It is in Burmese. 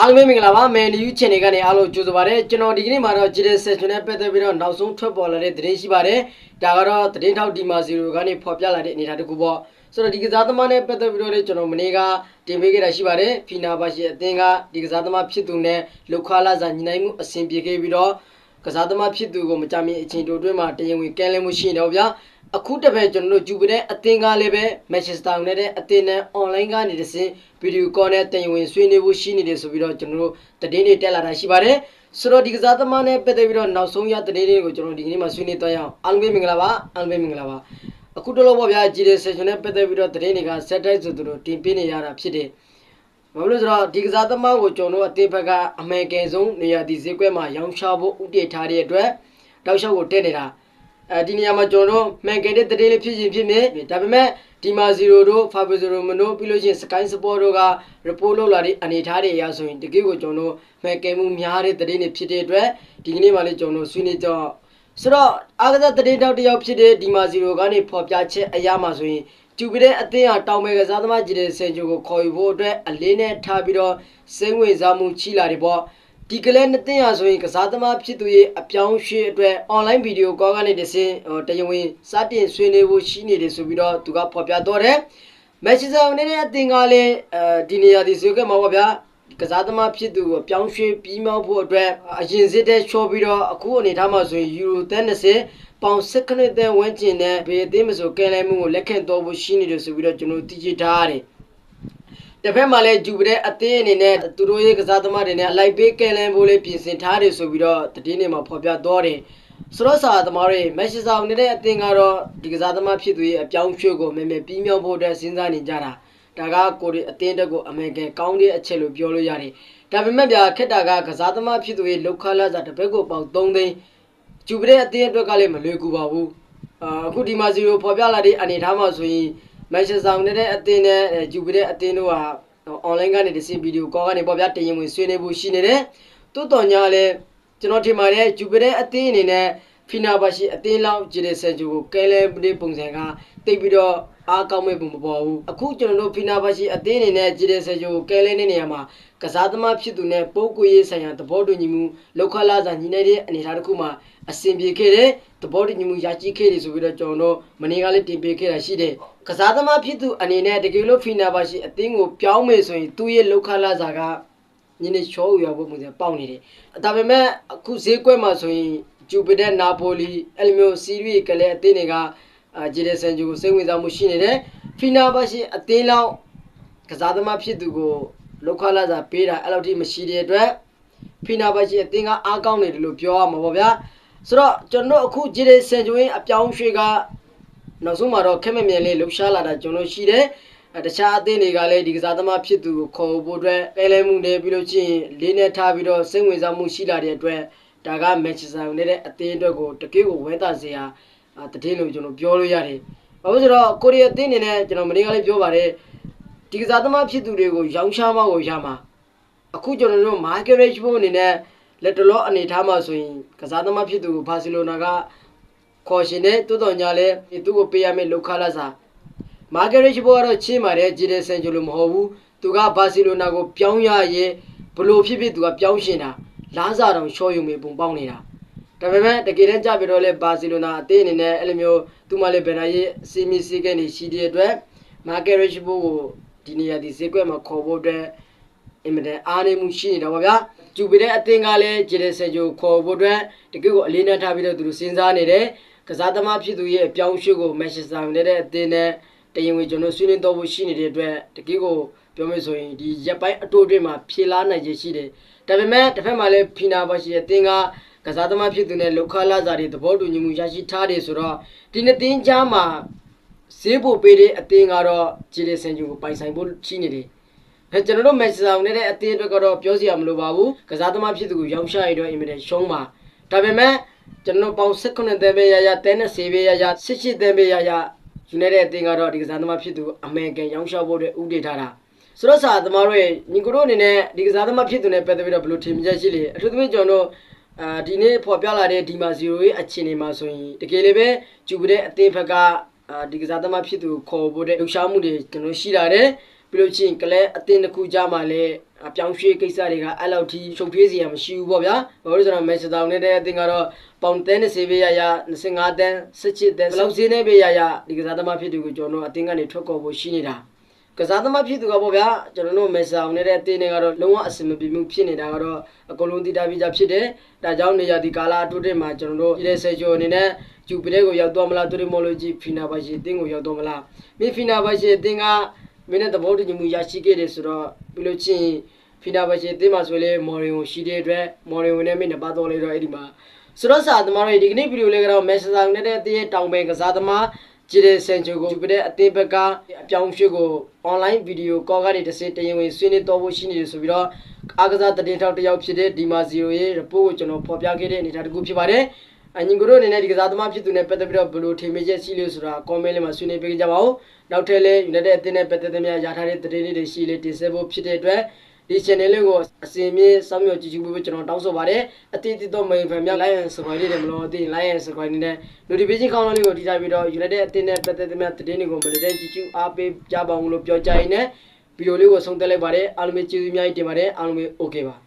အားလုံးပဲမင်္ဂလာပါမယ်နယူးချန်နယ်ကနေအားလုံးကြိုဆိုပါရစေကျွန်တော်ဒီကနေ့မှာတော့ GD session နဲ့ပတ်သက်ပြီးတော့နောက်ဆုံးထွက်ပေါ်လာတဲ့သတင်းရှိပါတယ်ဒါကတော့သတင်းထောက်ဒီမာဇီရိုကနေဖော်ပြလာတဲ့အနေအထားတစ်ခုပေါ့ဆိုတော့ဒီကစားသမားနဲ့ပတ်သက်ပြီးတော့လည်းကျွန်တော်မနေ့ကတင်ပေးခဲ့တာရှိပါတယ်ဖီနာဘာရှိအသင်းကဒီကစားသမားဖြစ်သူနဲ့လောက်ခလာစာညီနိုင်မှုအဆင်ပြေခဲ့ပြီးတော့ ကစားသမားဖြစ်သူကိုမကြမီအချိန်တိုအတွင်းမှာတရားဝင်ကဲလဲမှုရှိနေတော့ဗျာအခုတပည့်ကျွန်တော်တို့ဂျူပီတဲ့အသင်းကလည်းပဲမန်ချက်စတာယူနိုက်တက်အသင်းနဲ့ online ကနေတစ်ဆင့်ဗီဒီယိုကောနဲ့တင်ဝင်ဆွေးနွေးဖို့ရှိနေတယ်ဆိုပြီးတော့ကျွန်တော်တို့သတင်းတွေတက်လာတာရှိပါတယ်ဆိုတော့ဒီကစားသမားနဲ့ပတ်သက်ပြီးတော့နောက်ဆုံးရသတင်းတွေကိုကျွန်တော်ဒီကနေ့မှာဆွေးနွေးသွားရအောင်အားလုံးပဲမင်္ဂလာပါအားလုံးပဲမင်္ဂလာပါအခုတလို့ပေါ့ဗျာ GD session နဲ့ပတ်သက်ပြီးတော့သတင်းတွေက set type ဆိုသူတို့တင်ပေးနေရတာဖြစ်တယ် ဘာလို့လဲဆိုတော့ဒီကစားသမားကိုကျွန်တော်တို့အသေးဘက်ကအမေရိကန်ဆုံးနေရာဒီဈေးကွက်မှာရောင်းချဖို့ဥတည်ထားတဲ့အတွက်တောက်လျှောက်ကိုတက်နေတာအဲဒီနေရာမှာကျွန်တော်တို့မှန်ကန်တဲ့တရေလေးဖြစ်ရင်ဖြစ်မယ်ဒါပေမဲ့ဒီမာ0တို့ Fabio Zero မနိုပြီးလို့ရှိရင် Sky Sport တို့က report လုပ်လာတဲ့အနေအထားတွေအရဆိုရင်တကယ်ကိုကျွန်တော်တို့မှန်ကန်မှုများတဲ့တရေတွေဖြစ်တဲ့အတွက်ဒီကနေ့မှလည်းကျွန်တော်တို့ဆွေးနွေးတော့ ဆိုတော့အာကစားတရေတောက်တစ်ယောက်ဖြစ်တဲ့ဒီမာ0ကနေဖော်ပြချက်အရာမှာဆိုရင်ကျူပတဲ့အသင်းဟာတောင်မဲကစားသမားကြီးတဲ့ဆန်ချိုကိုခေါ်ယူဖို့အတွက်အလေးနဲ့ထားပြီးတော့စိမ့်ဝင်စားမှုချိလာတယ်ပေါ့ဒီကလေးနှစ်သိန်းဟာဆိုရင်ကစားသမားဖြစ်သူရဲ့အပြောင်းရွှေ့အတွက် online video call ကနေတဆင့်ဟိုတရားဝင်စတင်ဆွေးနွေးဖို့ရှိနေတယ်ဆိုပြီးတော့သူကဖော်ပြတော့တယ်။ Manchester United အသင်းကလည်းအဲဒီနေရာဒီဆိုခဲ့မှာပါဗျာ ကစားသမားဖြစ်သူကိုပြောင်းရွှေ့ပြီးမောက်ဖို့အတွက်အရင်စစ်တဲ့ချောပြီးတော့အခုအနေထားမှာဆိုရင် Euro 30ပေါင်16သန်းဝန်းကျင်နဲ့ဘေးအသင်းမဆိုကဲလဲမှုကိုလက်ခံတော့ဖို့ရှိနေတယ်ဆိုပြီးတော့ကျွန်တော်သိချထားရတယ်။တစ်ဖက်မှာလည်းဂျူပတဲ့အသင်းအနေနဲ့သူတို့ရဲ့ကစားသမားတွေနဲ့အလိုက်ပေးကဲလန်ဖို့လေးပြင်ဆင်ထားတယ်ဆိုပြီးတော့တည်င်းနေမှာဖော်ပြတော့တယ်ဆိုတော့စာသမားတွေမက်ရှ်စာနေတဲ့အသင်းကတော့ဒီကစားသမားဖြစ်သူရဲ့အပြောင်းရွှေ့ကိုမဲမဲပြီးမြောက်ဖို့အတွက်စဉ်းစားနေကြတာ ဒါကကိုရီအသင်းတက်ကိုအမေရိကန်ကောင်းတဲ့အချက်လို့ပြောလို့ရတယ်ဒါပေမဲ့ဗျာခက်တာကကစားသမားဖြစ်သူရဲ့လောက်ခလာစာတစ်ဖက်ကိုပေါက်3သိန်းဂျူပတဲ့အသင်းအတွက်ကလည်းမလွယ်ကူပါဘူးအာအခုဒီမှာ0ဖော်ပြလာတဲ့အနေထားမှာဆိုရင်မက်ရှ်စာနေတဲ့အသင်းနဲ့ဂျူပတဲ့အသင်းတို့ဟာ online ကနေတစ်စင်ဗီဒီယိုကောကနေပေါ့ဗျာတင်ရင်ဝင်ဆွေးနွေးဖို့ရှိနေတယ်။တိုးတော်ညာလည်းကျွန်တော်ထင်ပါတယ်ဂျူပီတဲ့အသင်းအနေနဲ့ ဖီနာဘာရှိအသင်းလောက်ဂျီရဆန်ဂျူကိုကဲလဲပလေးပုံစံကတိတ်ပြီးတော့အားကောင်းမဲ့ပုံမပေါ်ဘူး။အခုကျွန်တော်တို့ဖီနာဘာရှိအသင်းအနေနဲ့ဂျီရဆန်ဂျူကိုကဲလဲတဲ့နေရာမှာကစားသမားဖြစ်သူနဲ့ပုံကိုရေးဆိုင်ရာသဘောတူညီမှုလောက်ခလာစာညီနေတဲ့အနေအထားတစ်ခုမှာအဆင်ပြေခဲ့တဲ့သဘောတူညီမှုရရှိခဲ့တယ်ဆိုပြီးတော့ကျွန်တော်တို့မနေ့ကလည်းတင်ပေးခဲ့တာရှိတယ်။ကစားသမားဖြစ်သူအနေနဲ့တကယ်လို့ဖီနာဘာရှိအသင်းကိုပြောင်းမယ်ဆိုရင်သူ့ရဲ့လောက်ခလာစာက ညနေချောရဖို့ပုံစံပေါက်နေတယ်။ဒါပေမဲ့အခုဈေးကွက်မှာဆိုရင်ဂျူပီတက်နာပိုလီအယ်မျိုးစီရီကလည်းအသင်းတွေကအာဂျီဒက်ဆန်ဂျူကိုစိတ်ဝင်စားမှုရှိနေတယ်။ဖီနာဘာရှိအသင်းလောက်ကစားသမားဖြစ်သူကိုလောက်ခလာစာပေးတာအဲ့လောက်ထိမရှိတဲ့အတွက်ဖီနာဘာရှိအသင်းကအားကောင်းနေတယ်လို့ပြောရမှာပေါ့ဗျာ။ဆိုတော့ကျွန်တော်အခုဂျီဒက်ဆန်ဂျူရဲ့အပြောင်းရွှေ့ကနောက်ဆုံးမှာတော့ခက်မမြန်လေးလှုပ်ရှားလာတာကျွန်တော်ရှိတယ်။အဲ တခြားအသင်းတွေကလည်းဒီကစားသမားဖြစ်သူကိုခေါ်ဖို့အတွက်အဲလဲမှုနဲ့ပြီးလို့ချင်းလေးနဲ့ထားပြီးတော့စိတ်ဝင်စားမှုရှိလာတဲ့အတွက်ဒါကမန်ချက်စတာယူနိုက်တက်အသင်းအတွက်ကိုတကယ်ကိုဝဲတာစရာတည်င်းလို့ကျွန်တော်ပြောလို့ရတယ်။ဘာလို့ဆိုတော့ကိုရီးယားအသင်းအနေနဲ့ကျွန်တော်မနေ့ကလည်းပြောပါတယ်ဒီကစားသမားဖြစ်သူတွေကိုရောင်းချမကိုရမှာအခုကျွန်တော်တို့ market rate ဖို့အနေနဲ့လက်တလောအနေထားမှာဆိုရင်ကစားသမားဖြစ်သူကိုဘာစီလိုနာကခေါ်ရှင်တဲ့တိုးတော်ညာလဲသူ့ကိုပေးရမယ့်လောက်ခလာစာ မာဂရက်ချ်ဘောကတော့ချင်းပါတယ်ဂျီဒယ်ဆန်ဂျိုလိုမဟုတ်ဘူးသူကဘာစီလိုနာကိုပြောင်းရရဲ့ဘလို့ဖြစ်ဖြစ်သူကပြောင်းရှင်တာလားစာတောင်ရှော့ယူမေပုံပေါက်နေတာဒါပေမဲ့တကယ်တမ်းကြပြတော့လဲဘာစီလိုနာအသင်းအနေနဲ့အဲ့လိုမျိုးသူမှလည်းဘယ်နာရဲ့စီမီစီကနေရှိတဲ့အတွက်မာဂရက်ချ်ဘောကိုဒီနေရာဒီဈေးကွက်မှာခေါ်ဖို့အတွက်အင်မတန်အားနေမှုရှိနေတာပါဗျာကျူပီတဲ့အသင်းကလည်းဂျီဒယ်ဆန်ဂျိုခေါ်ဖို့အတွက်တကယ်ကိုအလေးနဲ့ထားပြီးတော့သူတို့စဉ်းစားနေတယ်ကစားသမားဖြစ်သူရဲ့အပြောင်းအရွှေ့ကိုမန်ချက်စတာယူနိုက်တက်အသင်းနဲ့ တရင်ဝင်ကျွန်တော်ဆွေးနွေးတော့ဖို့ရှိနေတဲ့အတွက်တကယ်ကိုပြောမယ်ဆိုရင်ဒီရက်ပိုင်းအတိုးအတွင်းမှာဖြေလာနိုင်ခြေရှိတယ်ဒါပေမဲ့တစ်ဖက်မှာလည်းဖီနာပါရှိရဲ့အသင်းကကစားသမားဖြစ်သူနဲ့လောက်ခလာစာတွေသဘောတူညီမှုရရှိထားတယ်ဆိုတော့ဒီနှစ်သင်းကြားမှာဈေးဖို့ပေးတဲ့အသင်းကတော့ဂျီလီဆန်ဂျူကိုပိုင်ဆိုင်ဖို့ရှိနေတယ်အဲကျွန်တော်တို့မန်ချက်စတာယူနိုက်တက်အသင်းအတွက်ကတော့ပြောစရာမလိုပါဘူးကစားသမားဖြစ်သူကိုရောင်းချရတော့အင်မတန်ရှုံးပါဒါပေမဲ့ကျွန်တော်ပေါင်18သန်းပဲရရတဲနဲ့ဆေးပဲရရ18သန်းပဲရရ ယူနိုက်တက်အသင်းကတော့ဒီကစားသမားဖြစ်သူအမေရိကန်ရောင်းချဖို့အတွက်ဥတည်ထားတာဆိုတော့စာသမားတို့ရဲ့ညီကိုတို့အနေနဲ့ဒီကစားသမားဖြစ်သူနဲ့ပတ်သက်ပြီးတော့ဘယ်လိုထင်မြင်ချက်ရှိလဲအထူးသဖြင့်ကျွန်တော်တို့အာဒီနေ့ဖော်ပြလာတဲ့ဒီမှာ0ရဲ့အခြေအနေမှာဆိုရင်တကယ်လည်းပဲဂျူပီတဲ့အသင်းဘက်ကအာဒီကစားသမားဖြစ်သူခေါ်ဖို့တဲ့လှူရှားမှုတွေကျွန်တော်ရှိလာတယ် ပြီးလို့ချင်းကလဲအသင်းတစ်ခုကြားမှာလည်းအပြောင်းရွှေ့ကိစ္စတွေကအဲ့လောက်ထိရှုပ်ထွေးစီရမရှိဘူးပေါ့ဗျာဘာလို့လဲဆိုတော့မက်ဆတောင်နဲ့တဲ့အသင်းကတော့ပေါင်30ပေးရရ25တန်း17တန်းဘယ်လောက်ဈေးနဲ့ပေးရရဒီကစားသမားဖြစ်သူကိုကျွန်တော်တို့အသင်းကနေထွက်ကော်ဖို့ရှိနေတာကစားသမားဖြစ်သူကပေါ့ဗျာကျွန်တော်တို့မက်ဆတောင်နဲ့တဲ့အသင်းတွေကတော့လုံးဝအဆင်မပြေမှုဖြစ်နေတာကတော့အကုန်လုံးသိတာပြီးကြဖြစ်တယ်ဒါကြောင့်နေရာဒီကာလာအတူတက်မှာကျွန်တော်တို့ဒီလေဆယ်ကျော်အနေနဲ့ဂျူပီတဲ့ကိုရောက်တော့မလားတူရီမိုလိုဂျီဖီနာပါရှိအသင်းကိုရောက်တော့မလားမင်းဖီနာပါရှိအသင်းက မင်းနဲ့သဘောတူညီမှုရရှိခဲ့တယ်ဆိုတော့ပြီးလို့ချင်းဖီနာဘရှိတင်းမှာဆိုလေမော်ရီကိုရှိတဲ့အတွက်မော်ရီဝင်နဲ့မင်းနှစ်ပါတော့လေတော့အဲ့ဒီမှာဆိုတော့စာသမားတွေဒီကနေ့ဗီဒီယိုလေးကတော့မက်ဆာနဲ့တဲ့အသေးတောင်ပင်ကစားသမားဂျီတဲ့ဆန်ချိုကိုဒီပတဲ့အသေးဘက်ကအပြောင်းရွှေ့ကို online ဗီဒီယိုကောကနေတစ်စက်တရင်ဝင်ဆွေးနွေးတော့ဖို့ရှိနေတယ်ဆိုပြီးတော့အားကစားတည်ထောက်တစ်ယောက်ဖြစ်တဲ့ဒီမာ0ရဲ့ report ကိုကျွန်တော်ဖော်ပြခဲ့တဲ့အနေအထားတစ်ခုဖြစ်ပါတယ် အညီကိုတို့အနေနဲ့ဒီကစားသမားဖြစ်သူနဲ့ပတ်သက်ပြီးတော့ဘယ်လိုထင်မြင်ချက်ရှိလို့ဆိုတာ comment လေးမှာဆွေးနွေးပေးကြပါဦးနောက်ထပ်လည်း United အသင်းနဲ့ပတ်သက်တဲ့များရထားတဲ့သတင်းလေးတွေရှိလေတင်ဆက်ဖို့ဖြစ်တဲ့အတွက်ဒီ channel လေးကိုအစီအမြင့်စောင့်မျှော်ကြည့်ကြည့်ဖို့ကျွန်တော်တောင်းဆိုပါတယ်အတိအကျတော့ main fan များ like and subscribe လေးတွေမလို့အသိ like and subscribe နဲ့ notification ကောင်းလေးကိုထိထားပြီးတော့ United အသင်းနဲ့ပတ်သက်တဲ့များသတင်းတွေကိုမလွတ်တဲ့ကြည့်ကြည့်အားပေးကြပါဦးလို့ပြောကြရင်းနဲ့ဗီဒီယိုလေးကိုဆုံးသက်လိုက်ပါတယ်အားလုံးပဲကျေးဇူးအများကြီးတင်ပါတယ်အားလုံးပဲ okay ပါ